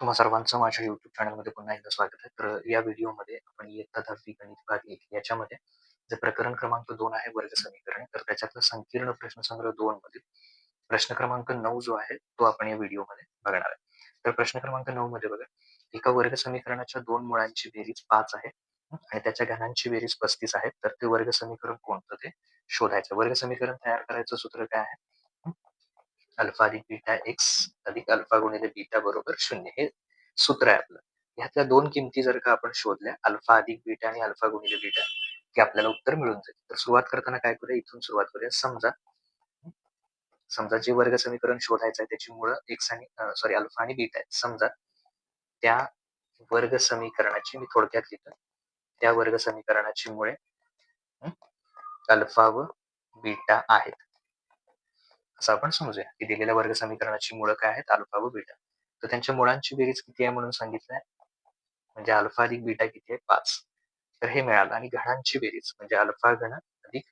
तुम्हा सर्वांचं माझ्या युट्यूब चॅनलमध्ये पुन्हा एकदा स्वागत आहे. तर या व्हिडिओमध्ये आपण इयत्ता दहावी गणित भाग एक याच्यामध्ये जे प्रकरण क्रमांक दोन आहे वर्ग समीकरण तर त्याच्यातलं संकीर्ण प्रश्नसंग्रह दोन मधील प्रश्न क्रमांक नऊ जो आहे तो आपण या व्हिडिओमध्ये बघणार आहे. तर प्रश्न क्रमांक नऊ मध्ये बघा एका वर्ग समीकरणाच्या दोन मुळांची बेरीज पाच आहे आणि त्याच्या घनांची बेरीज पस्तीस आहे. तर ते वर्ग समीकरण कोणतं ते शोधायचं? वर्ग समीकरण तयार करायचं सूत्र काय आहे? अल्फा अधिक बीटा एक्स अधिक अल्फा गुणिले बीटा बरोबर शून्य. हे सूत्र आहे आपलं. ह्यातल्या दोन किमती जर का आपण शोधल्या अल्फा अधिक बीटा आणि अल्फा गुणिले बीटा की आपल्याला उत्तर मिळून जाईल. तर सुरुवात करताना काय करूया? इथून सुरुवात करूया. समजा समजा जे वर्ग समीकरण शोधायचं आहे त्याची मुळं एक्स आणि सॉरी अल्फा आणि बीटा आहेत. समजा त्या वर्ग समीकरणाची मी थोडक्यात लिहितो. त्या वर्ग समीकरणाची मुळे अल्फा व बीटा आहेत. असं आपण समजूया की दिलेल्या वर्ग समीकरणाची मुळं काय आहेत? अल्फा व बीटा. तर त्यांच्या मुळांची बेरीज किती आहे म्हणून सांगितलंय? म्हणजे अल्फा अधिक बीटा किती आहे? पाच. तर हे मिळालं. आणि घणांची बेरीज? म्हणजे अल्फा घन अधिक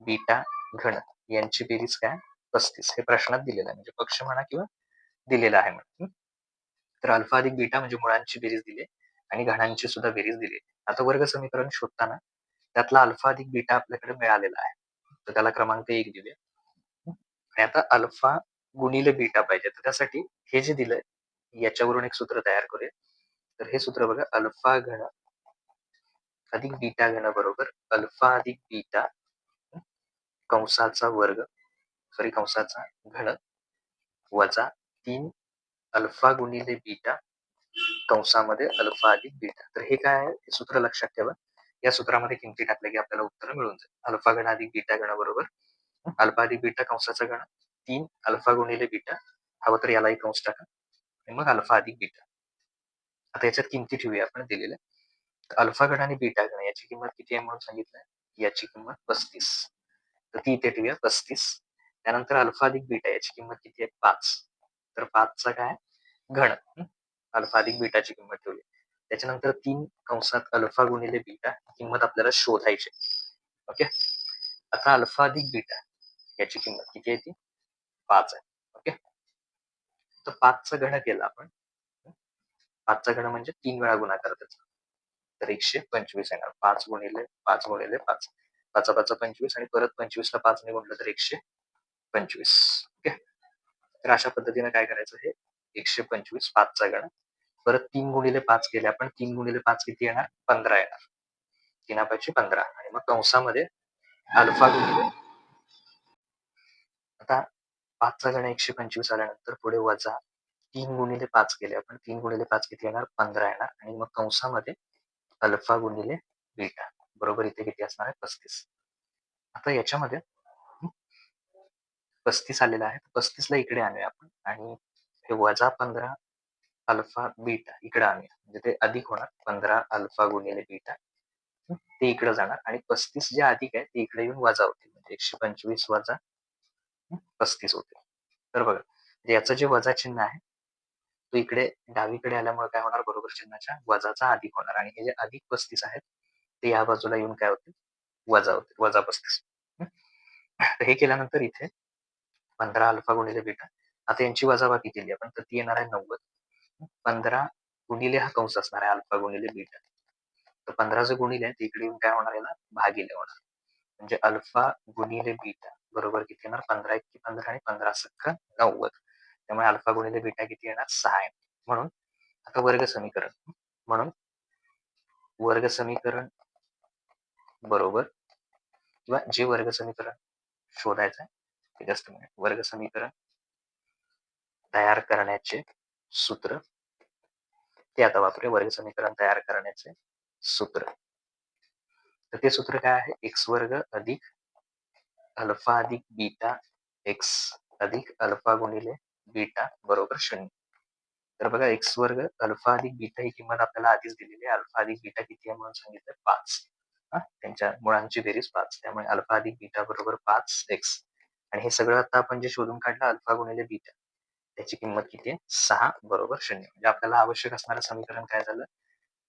बीटा घन. यांची बेरीज काय? पस्तीस. हे प्रश्नात दिलेलं आहे. म्हणजे पक्ष म्हणा किंवा दिलेलं आहे म्हणून. तर अल्फा अधिक बीटा म्हणजे मुळांची बेरीज दिली. आणि घणांची सुद्धा बेरीज दिली. आता वर्ग समीकरण शोधताना त्यातला अल्फा अधिक बीटा आपल्याकडे मिळालेला आहे. तर त्याला क्रमांक एक दिले. आणि आता अल्फा गुणिले बीटा पाहिजे. तर त्यासाठी हे जे दिलंय याच्यावरून एक सूत्र तयार करूया. तर हे सूत्र बघा अल्फा घन अधिक बीटा घन बरोबर अल्फा अधिक बीटा कंसाचा वर्ग सॉरी कंसाचा घन वजा तीन अल्फा गुणिले बीटा कंसामध्ये अल्फा अधिक बीटा. तर हे काय आहे? हे सूत्र लक्षात ठेवा. या सूत्रामध्ये किमती टाकल्या की आपल्याला उत्तर मिळून जाईल. अल्फा घन अधिक बीटा घन बरोबर अल्फा अधिक बीटा कंसाचा गण तीन अल्फा गुणिले बीटा हवं तर यालाही कंस टाका. आणि मग अल्फा अधिक बीटा आता याच्यात किमती ठेवूया आपण दिलेल्या. अल्फा गण आणि बीटा गण याची किंमत किती आहे म्हणून सांगितलंय? याची किंमत पस्तीस. तर ती इथे ठेवूया पस्तीस. त्यानंतर अल्फा अधिक बीटा याची किंमत किती आहे? पाच. तर पाचचा काय? घण अल्फा अधिक बीटाची किंमत ठेवली त्याच्यानंतर तीन कंसात अल्फा गुणिले बीटा किंमत आपल्याला शोधायची ओके? आता अल्फा अधिक बीटा याची किंमत किती आहे ती? पाच आहे. ओके? तर पाचचा गण केला आपण. पाचचा गण म्हणजे तीन वेळा गुणाकार त्याचा. तर एकशे पंचवीस येणार पाच गुणिले पाच गुणिले पाच. पाचा पाच पंचवीस आणि परत पंचवीसला पाच ने गुणलं तर एकशे पंचवीस. ओके? तर अशा पद्धतीने काय करायचं हे? एकशे पंचवीस पाचचा गण परत तीन गुणिले पाच केले आपण. तीन गुणिले पाच किती येणार? पंधरा येणार. तीना पंधरा. आणि मग कंसामध्ये अल्फा गुणिले पाचचा गण एकशे पंचवीस आल्यानंतर पुढे वजा तीन गुणिले पाच केले. आपण तीन गुणिले पाच किती येणार? पंधरा येणार. आणि मग कंसामध्ये अल्फा गुणिले बीटा. बरोबर इथे किती असणार आहे? पस्तीस. आता याच्यामध्ये पस्तीस आलेला आहे. पस्तीसला इकडे आणूया आपण. आणि हे वजा पंधरा अल्फा बीटा इकडे आणूया. म्हणजे ते अधिक होणार. पंधरा अल्फा गुणिले बीटा. ते इकडे जाणार. आणि पस्तीस जे अधिक आहे ते इकडे येऊन वजा होतील. म्हणजे एकशे पंचवीस वजा पस्तीस होते. तर बघा म्हणजे याचं जे वजा चिन्ह आहे तो इकडे डावीकडे आल्यामुळे काय होणार? बरोबर चिन्हाच्या वजाचा अधिक होणार. आणि हे जे अधिक पस्तीस आहेत ते या बाजूला येऊन काय होते वजा होते वजा पस्तीस. तर हे केल्यानंतर इथे पंधरा अल्फा गुणिले बीटा. आता यांची वजाबाकी केली आपण तर ती येणार आहे नव्वद. पंधरा गुणिले हा कंस असणार आहे अल्फा गुणिले बीटा. तर पंधरा गुणिले ते इकडे येऊन काय होणार? याला भागिले होणार. म्हणजे अल्फा गुणिले बीटा. बरोबर किती येणार? पंधरा एक पंधरा आणि पंधरा सख्खा नव्वद. त्यामुळे अल्फा गुणिले बीटा किती येणार? सहा म्हणून आता वर्ग समीकरण. म्हणून वर्ग समीकरण बरोबर किंवा जे वर्ग समीकरण शोधायचं आहे ते जास्त वर्ग समीकरण तयार करण्याचे सूत्र. ते आता वापरूया. वर्ग समीकरण तयार करण्याचे सूत्र. तर ते सूत्र काय आहे? एक्स वर्ग अधिक अल्फा अधिक बीटा एक्स अधिक अल्फा गुणिले बीटा बरोबर शून्य. तर बघा एक्स वर्ग अल्फा अधिक बीटा ही किंमत आपल्याला आधीच दिलेली आहे. अल्फा अधिक बीटा किती आहे म्हणून सांगितलं? पाच. त्यांच्या मुळांची बेरीज पाच. त्यामुळे अल्फा अधिक बीटा बरोबर पाच एक्स आणि हे सगळं आता आपण जे शोधून काढलं अल्फा गुणिले बीटा त्याची किंमत किती आहे? सहा बरोबर शून्य. म्हणजे आपल्याला आवश्यक असणारं समीकरण काय झालं?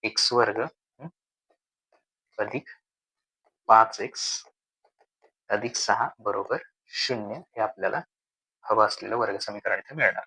एक्स वर्ग अधिक पाच एक्स अधिक सहा बरोबर शून्य हे आपल्याला हवं असलेलं वर्ग समीकरण इथे मिळणार.